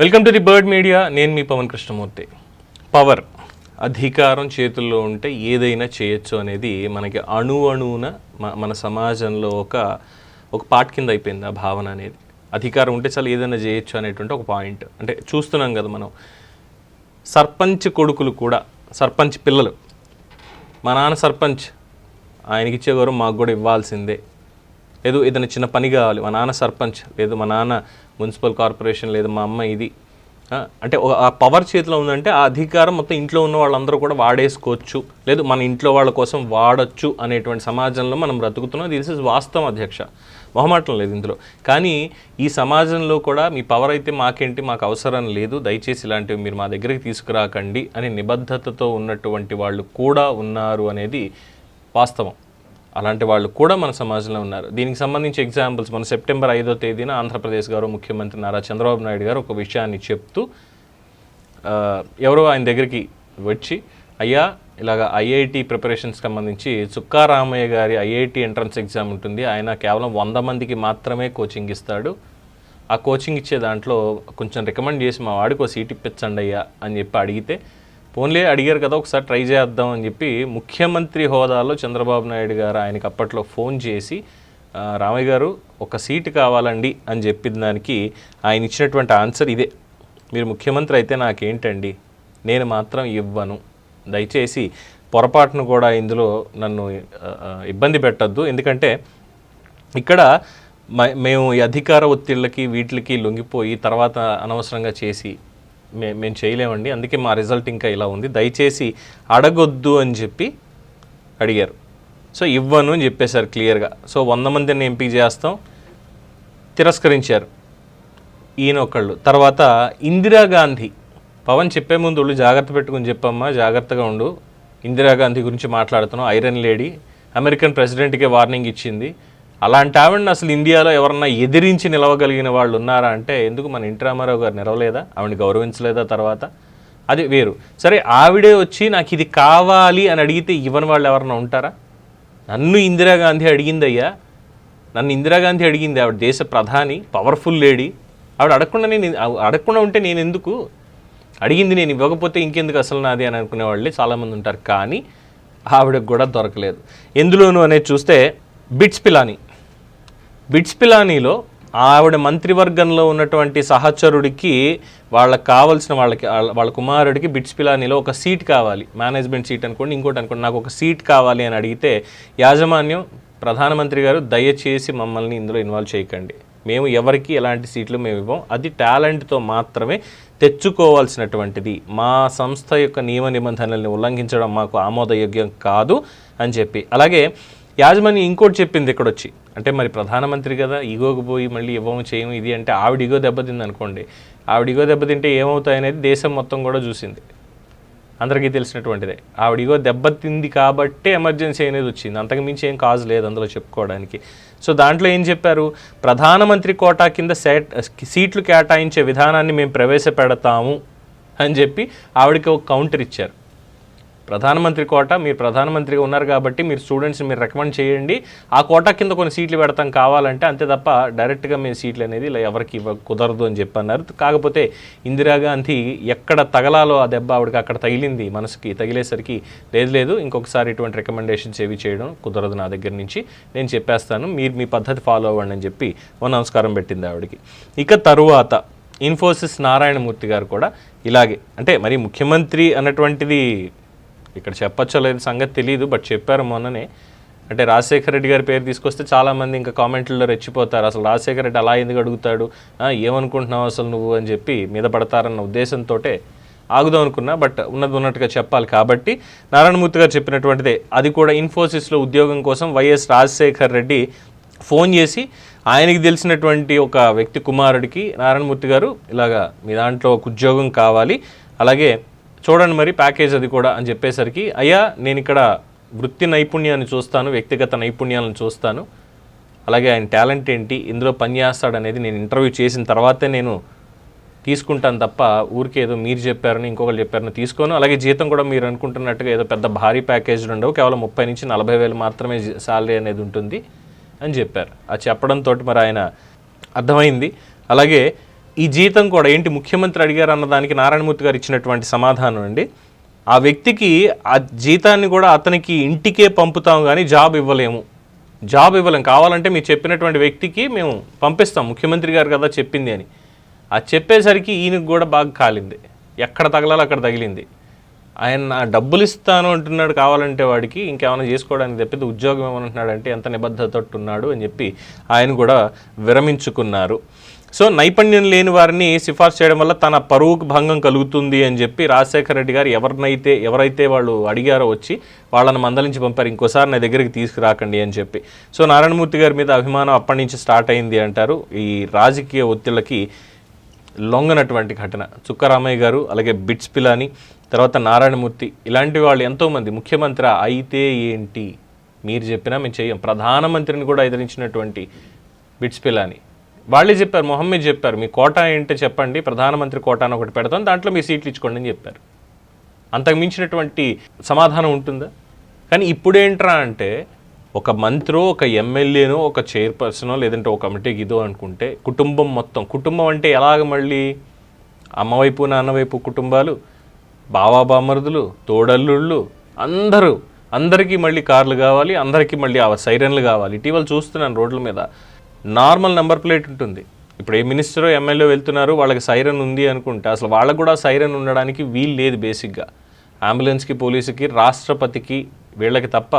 Welcome to the bird media. నేను మీ Pawan Krishnamurthy. Power అధికారం చేతుల్లో ఉంటే ఏదైనా చేయొచ్చు అనేది మనకి అణు అణువున మన సమాజంలో ఒక ఒక పార్ట్ కింద అయిపోయింది ఆ భావన అనేది. అధికారం ఉంటే చాలా ఏదైనా చేయొచ్చు అనేటువంటి ఒక పాయింట్. అంటే చూస్తున్నాం కదా మనం. సర్పంచ్ కొడుకులు కూడా సర్పంచ్ పిల్లలు. మా నాన్న సర్పంచ్. ఆయనకి ఇచ్చే గౌరవం మాకు కూడా ఇవ్వాల్సిందే. ఏదో ఏదైనా చిన్న పని కావాలి. మా నాన్న సర్పంచ్ లేదు మా నాన్న మున్సిపల్ కార్పొరేషన్ లేదు మా అమ్మ ఇది. అంటే ఆ పవర్ చేతిలో ఉందంటే ఆ అధికారం మొత్తం ఇంట్లో ఉన్న వాళ్ళందరూ కూడా వాడేసుకోవచ్చు. లేదు మన ఇంట్లో వాళ్ళ కోసం వాడొచ్చు అనేటువంటి సమాజంలో మనం బ్రతుకుతున్నాం. దిస్ ఇస్ వాస్తవం అధ్యక్ష. మొహమాటం లేదు ఇందులో. కానీ ఈ సమాజంలో కూడా మీ పవర్ అయితే మాకేంటి మాకు అవసరం లేదు. దయచేసి ఇలాంటివి మీరు మా దగ్గరికి తీసుకురాకండి అనే నిబద్ధతతో ఉన్నటువంటి వాళ్ళు కూడా ఉన్నారు అనేది వాస్తవం. అలాంటి వాళ్ళు కూడా మన సమాజంలో ఉన్నారు. దీనికి సంబంధించి ఎగ్జాంపుల్స్ మన సెప్టెంబర్ ఐదో తేదీన ఆంధ్రప్రదేశ్ గారు ముఖ్యమంత్రి నారా చంద్రబాబు నాయుడు గారు ఒక విషయాన్ని చెప్తూ ఎవరో ఆయన దగ్గరికి వచ్చి అయ్యా ఇలాగ ఐఐటి ప్రిపరేషన్స్కి సంబంధించి చుక్కారామయ్య గారి ఐఐటి ఎంట్రన్స్ ఎగ్జామ్ ఉంటుంది. ఆయన కేవలం వంద మందికి మాత్రమే కోచింగ్ ఇస్తాడు. ఆ కోచింగ్ ఇచ్చే దాంట్లో కొంచెం రికమెండ్ చేసి మా వాడికి ఒక సీట్ ఇప్పించండి అయ్యా అని చెప్పి అడిగితే పోన్లే అడిగారు కదా ఒకసారి ట్రై చేద్దాం అని చెప్పి ముఖ్యమంత్రి హోదాలో చంద్రబాబు నాయుడు గారు ఆయనకి అప్పట్లో ఫోన్ చేసి రామయ్య గారు ఒక సీటు కావాలండి అని చెప్పిన దానికి ఆయన ఇచ్చినటువంటి ఆన్సర్ ఇదే. మీరు ముఖ్యమంత్రి అయితే నాకేంటండి? నేను మాత్రం ఇవ్వను. దయచేసి పొరపాటును కూడా ఇందులో నన్ను ఇబ్బంది పెట్టద్దు. ఎందుకంటే ఇక్కడ మ- మేము ఈ అధికార ఒత్తిళ్ళకి వీటికి లొంగిపోయి తర్వాత అనవసరంగా చేసి మేము చేయలేమండి. అందుకే మా రిజల్ట్ ఇంకా ఇలా ఉంది. దయచేసి అడగొద్దు అని చెప్పి అడిగారు. సో ఇవ్వను అని చెప్పేశారు క్లియర్గా. సో వంద మందిని ఎంపిక చేస్తాం. తిరస్కరించారు ఈయన ఒకళ్ళు. తర్వాత ఇందిరాగాంధీ పవన్ చెప్పే ముందు వాళ్ళు జాగ్రత్త పెట్టుకుని చెప్పమ్మా జాగ్రత్తగా ఉండు. ఇందిరాగాంధీ గురించి మాట్లాడుతున్నాం. Iron lady. అమెరికన్ ప్రెసిడెంట్కే వార్నింగ్ ఇచ్చింది. అలాంటి ఆవిడని అసలు ఇండియాలో ఎవరన్నా ఎదిరించి నిలవగలిగిన వాళ్ళు ఉన్నారా అంటే ఎందుకు మన ఇంటి రామారావు గారు నిలవలేదా? ఆవిడని గౌరవించలేదా తర్వాత? అది వేరు. సరే ఆవిడే వచ్చి నాకు ఇది కావాలి అని అడిగితే ఇవ్వని వాళ్ళు ఎవరన్నా ఉంటారా? నన్ను ఇందిరాగాంధీ అడిగిందయ్యా. నన్ను ఇందిరాగాంధీ అడిగింది ఆవిడ దేశ ప్రధాని పవర్ఫుల్ లేడీ. ఆవిడ అడగకుండా నేను అడగకుండా ఉంటే నేను ఎందుకు? అడిగింది నేను ఇవ్వకపోతే ఇంకెందుకు అసలు నాది అని అనుకునే వాళ్ళే చాలామంది ఉంటారు. కానీ ఆవిడకు కూడా దొరకలేదు. ఎందులోనూ అనేది చూస్తే బిట్స్ పిలాని బిట్స్ పిలానీలో ఆవిడ మంత్రివర్గంలో ఉన్నటువంటి సహచరుడికి వాళ్ళకి కావాల్సిన వాళ్ళకి వాళ్ళ- వాళ్ళ కుమారుడికి బిట్స్ పిలానీలో ఒక సీట్ కావాలి. మేనేజ్మెంట్ సీట్ అనుకోండి ఇంకోటి అనుకోండి నాకు ఒక సీట్ కావాలి అని అడిగితే యాజమాన్యం ప్రధానమంత్రి గారు దయచేసి మమ్మల్ని ఇందులో ఇన్వాల్వ్ చేయకండి. మేము ఎవరికి ఎలాంటి సీట్లు మేము ఇవ్వం. అది టాలెంట్తో మాత్రమే తెచ్చుకోవాల్సినటువంటిది. మా సంస్థ యొక్క నియమ నిబంధనల్ని ఉల్లంఘించడం మాకు ఆమోదయోగ్యం కాదు అని చెప్పి. అలాగే యాజమాని ఇంకోటి చెప్పింది ఇక్కడ వచ్చి అంటే మరి ప్రధానమంత్రి కదా ఈగోకి పోయి మళ్ళీ ఇవ్వము చేయము ఇది అంటే ఆవిడ ఈగో దెబ్బతింది అనుకోండి. ఆవిడ ఈగో దెబ్బతింటే ఏమవుతాయి అనేది దేశం మొత్తం కూడా చూసింది. అందరికీ తెలిసినటువంటిదే. ఆవిడ ఇగో దెబ్బతింది కాబట్టే ఎమర్జెన్సీ అనేది వచ్చింది. అంతకు మించి ఏం కాజ్ లేదు అందులో చెప్పుకోవడానికి. సో దాంట్లో ఏం చెప్పారు? ప్రధానమంత్రి కోటా కింద సెట్ సీట్లు కేటాయించే విధానాన్ని మేము ప్రవేశపెడతాము అని చెప్పి ఆవిడకి ఒక కౌంటర్ ఇచ్చారు. ప్రధానమంత్రి కోట మీరు ప్రధానమంత్రిగా ఉన్నారు కాబట్టి మీరు స్టూడెంట్స్ని మీరు రికమెండ్ చేయండి. ఆ కోటా కింద కొన్ని సీట్లు పెడతాం కావాలంటే అంతే తప్ప డైరెక్ట్గా మేము సీట్లు అనేది ఇలా ఎవరికి ఇవ్వ కుదరదు అని చెప్పి అన్నారు కాకపోతే ఇందిరాగాంధీ ఎక్కడ తగలాలో ఆ దెబ్బ ఆవిడకి అక్కడ తగిలింది మనసుకి తగిలేసరికి లేదు లేదు ఇంకొకసారి ఇటువంటి రికమెండేషన్స్ ఏవి చేయడం కుదరదు నా దగ్గర నుంచి. నేను చెప్పేస్తాను మీరు మీ పద్ధతి ఫాలో అవ్వండి అని చెప్పి ఓ నమస్కారం పెట్టింది ఆవిడకి. ఇక తరువాత ఇన్ఫోసిస్ నారాయణమూర్తి గారు కూడా ఇలాగే అంటే మరి ముఖ్యమంత్రి అన్నటువంటిది ఇక్కడ చెప్పచ్చో లేదు సంగతి తెలియదు బట్ చెప్పారు మొన్ననే. అంటే రాజశేఖర రెడ్డి గారి పేరు తీసుకొస్తే చాలామంది ఇంకా కామెంట్లలో రెచ్చిపోతారు. అసలు రాజశేఖర రెడ్డి అలా ఎందుకు అడుగుతాడు? ఏమనుకుంటున్నావు అసలు నువ్వు అని చెప్పి మీద పడతారన్న ఉద్దేశంతో ఆగుదాం అనుకున్నా బట్ ఉన్నది ఉన్నట్టుగా చెప్పాలి. కాబట్టి నారాయణమూర్తి గారు చెప్పినటువంటిదే. అది కూడా ఇన్ఫోసిస్లో ఉద్యోగం కోసం వైఎస్ రాజశేఖర్ రెడ్డి ఫోన్ చేసి ఆయనకి తెలిసినటువంటి ఒక వ్యక్తి కుమారుడికి నారాయణమూర్తి గారు ఇలాగా మీ దాంట్లో ఒక ఉద్యోగం కావాలి. అలాగే చూడండి మరి ప్యాకేజ్ అది కూడా అని చెప్పేసరికి అయ్యా నేను ఇక్కడ వృత్తి నైపుణ్యాన్ని చూస్తాను వ్యక్తిగత నైపుణ్యాలను చూస్తాను. అలాగే ఆయన టాలెంట్ ఏంటి ఇందులో పనిచేస్తాడనేది నేను ఇంటర్వ్యూ చేసిన తర్వాతే నేను తీసుకుంటాను తప్ప ఊరికే ఏదో మీరు చెప్పారని ఇంకొకరు చెప్పారని తీసుకోను. అలాగే జీతం కూడా మీరు అనుకుంటున్నట్టుగా ఏదో పెద్ద భారీ ప్యాకేజ్ ఉండవు కేవలం ముప్పై నుంచి నలభై వేలు మాత్రమే శాలరీ అనేది ఉంటుంది అని చెప్పారు. ఆ చెప్పడంతో మరి ఆయన అర్థమైంది. అలాగే ఈ జీతం కూడా ఏంటి ముఖ్యమంత్రి అడిగారు అన్న దానికి నారాయణమూర్తి గారు ఇచ్చినటువంటి సమాధానం అండి. ఆ వ్యక్తికి ఆ జీతాన్ని కూడా అతనికి ఇంటికే పంపుతాం కానీ జాబ్ ఇవ్వలేము. జాబ్ ఇవ్వలేం. కావాలంటే మీరు చెప్పినటువంటి వ్యక్తికి మేము పంపిస్తాం. ముఖ్యమంత్రి గారు కదా చెప్పింది అని. ఆ చెప్పేసరికి ఈయనకు కూడా బాగా కాలింది. ఎక్కడ తగలాలో అక్కడ తగిలింది. ఆయన డబ్బులు ఇస్తాను అంటున్నాడు కావాలంటే వాడికి ఇంకేమైనా చేసుకోవడానికి తప్పితే ఉద్యోగం ఏమంటున్నాడు అంటే ఎంత నిబద్ధతట్టున్నాడు అని చెప్పి ఆయన కూడా విరమించుకున్నారు. సో నైపుణ్యం లేని వారిని సిఫార్సు చేయడం వల్ల తన పరువుకు భంగం కలుగుతుంది అని చెప్పి రాజశేఖర రెడ్డి గారు ఎవరినైతే ఎవరైతే వాళ్ళు అడిగారో వచ్చి వాళ్ళని మందలించి పంపారు. ఇంకోసారి నా దగ్గరికి తీసుకురాకండి అని చెప్పి. సో నారాయణమూర్తి గారి మీద అభిమానం అప్పటి నుంచి స్టార్ట్ అయింది అంటారు. ఈ రాజకీయ ఒత్తిళ్ళకి లొంగనటువంటి ఘటన. చుక్కరామయ్య గారు అలాగే బిట్స్ పిలాని తర్వాత నారాయణమూర్తి ఇలాంటి వాళ్ళు ఎంతోమంది. ముఖ్యమంత్రి అయితే ఏంటి? మీరు చెప్పినా మేము చేయం. ప్రధానమంత్రిని కూడా ఎదిరించినటువంటి బిట్స్ పిలాని. వాళ్ళే చెప్పారు మొహమ్మద్ చెప్పారు మీ కోటా ఏంటో చెప్పండి ప్రధానమంత్రి కోటాను ఒకటి పెడతాం దాంట్లో మీ సీట్లు ఇచ్చుకోండి అని చెప్పారు. అంతకు మించినటువంటి సమాధానం ఉంటుందా? కానీ ఇప్పుడేంట్రా అంటే ఒక మంత్రో ఒక ఎమ్మెల్యేనో ఒక చైర్పర్సనో లేదంటే ఒక కమిటీకి ఇదో అనుకుంటే కుటుంబం మొత్తం కుటుంబం అంటే ఎలాగ మళ్ళీ? అమ్మవైపు నాన్నవైపు కుటుంబాలు బావా బామరుదులు తోడల్లుళ్ళు అందరూ అందరికీ మళ్ళీ కార్లు కావాలి అందరికీ మళ్ళీ ఆ సైరన్లు కావాలి. ఇటీవల చూస్తున్నాను రోడ్ల మీద. నార్మల్ నెంబర్ ప్లేట్ ఉంటుంది. ఇప్పుడు ఏ మినిస్టరో ఎమ్మెల్యే వెళ్తున్నారు వాళ్ళకి సైరన్ ఉంది అనుకుంటే అసలు వాళ్ళకు కూడా సైరన్ ఉండడానికి వీలు లేదు బేసిక్గా. అంబులెన్స్కి పోలీసుకి రాష్ట్రపతికి వీళ్ళకి తప్ప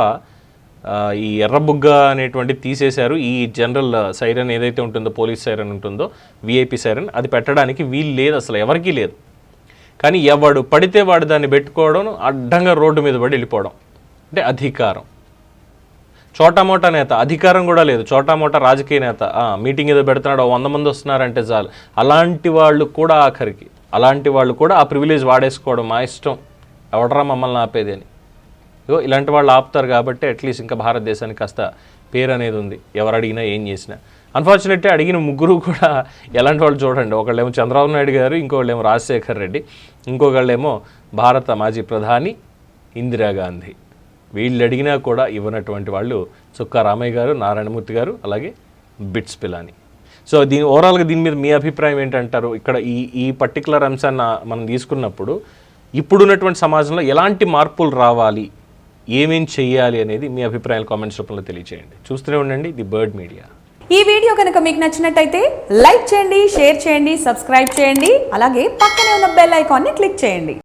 ఈ ఎర్రబుగ్గ అనేటువంటి తీసేశారు. ఈ జనరల్ సైరన్ ఏదైతే ఉంటుందో పోలీస్ సైరన్ ఉంటుందో విఐపి సైరన్ అది పెట్టడానికి వీలు లేదు అసలు ఎవరికీ లేదు. కానీ ఎవడు పడితే వాడు దాన్ని పెట్టుకోవడం అడ్డంగా రోడ్డు మీద పడి వెళ్ళిపోవడం. అంటే అధికారం. చోటామోటా నేత అధికారం కూడా లేదు. చోటామోటా రాజకీయ నేత. ఆ, మీటింగ్ ఏదో పెడుతున్నాడు వంద మంది వస్తున్నారంటే చాలు. అలాంటి వాళ్ళు కూడా ఆఖరికి అలాంటి వాళ్ళు కూడా ఆ ప్రివిలేజ్ వాడేసుకోవడం మా ఇష్టం. ఎవడరా మమ్మల్ని ఆపేది అని. ఇగో ఇలాంటి వాళ్ళు ఆపుతారు కాబట్టి అట్లీస్ట్ ఇంకా భారతదేశానికి కాస్త పేరు అనేది ఉంది. ఎవరు అడిగినా ఏం చేసినా. అన్ఫార్చునేట్లీ అడిగిన ముగ్గురు కూడా ఎలాంటి వాళ్ళు చూడండి. ఒకళ్ళేమో చంద్రబాబు నాయుడు గారు ఇంకోళ్ళేమో రాజశేఖర్ రెడ్డి ఇంకొకళ్ళేమో భారత మాజీ ప్రధాని ఇందిరాగాంధీ. వీళ్ళు అడిగినా కూడా ఇవ్వనటువంటి వాళ్ళు చుక్కా రామయ్య గారు నారాయణమూర్తి గారు అలాగే బిట్స్ పిలాని. సో దీని ఓవరాల్గా దీని మీద మీ అభిప్రాయం ఏంటంటారు? ఇక్కడ ఈ ఈ పర్టికులర్ అంశాన్ని మనం తీసుకున్నప్పుడు ఇప్పుడున్నటువంటి సమాజంలో ఎలాంటి మార్పులు రావాలి? ఏమేం చేయాలి అనేది మీ అభిప్రాయాలు కామెంట్స్ రూపంలో తెలియజేయండి చూస్తూనే ఉండండి ది బర్డ్ మీడియా. ఈ వీడియో కనుక మీకు నచ్చినట్టయితే లైక్ చేయండి షేర్ చేయండి సబ్స్క్రైబ్ చేయండి అలాగే పక్కనే ఉన్న బెల్ ఐకాన్ని క్లిక్ చేయండి.